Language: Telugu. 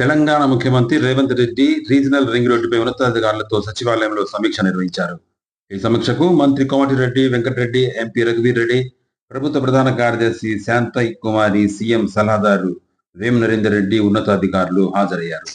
తెలంగాణ ముఖ్యమంత్రి రేవంత్ రెడ్డి రీజనల్ రింగ్ రోడ్డుపై ఉన్నతాధికారులతో సచివాలయంలో సమీక్ష నిర్వహించారు. ఈ సమీక్షకు మంత్రి కోమటిరెడ్డి వెంకటరెడ్డి ఎంపీ రఘువీర్ రెడ్డి ప్రభుత్వ ప్రధాన కార్యదర్శి శాంతయ్ కుమారి సీఎం సలహాదారు వేం నరేందర్ రెడ్డి ఉన్నతాధికారులు హాజరయ్యారు.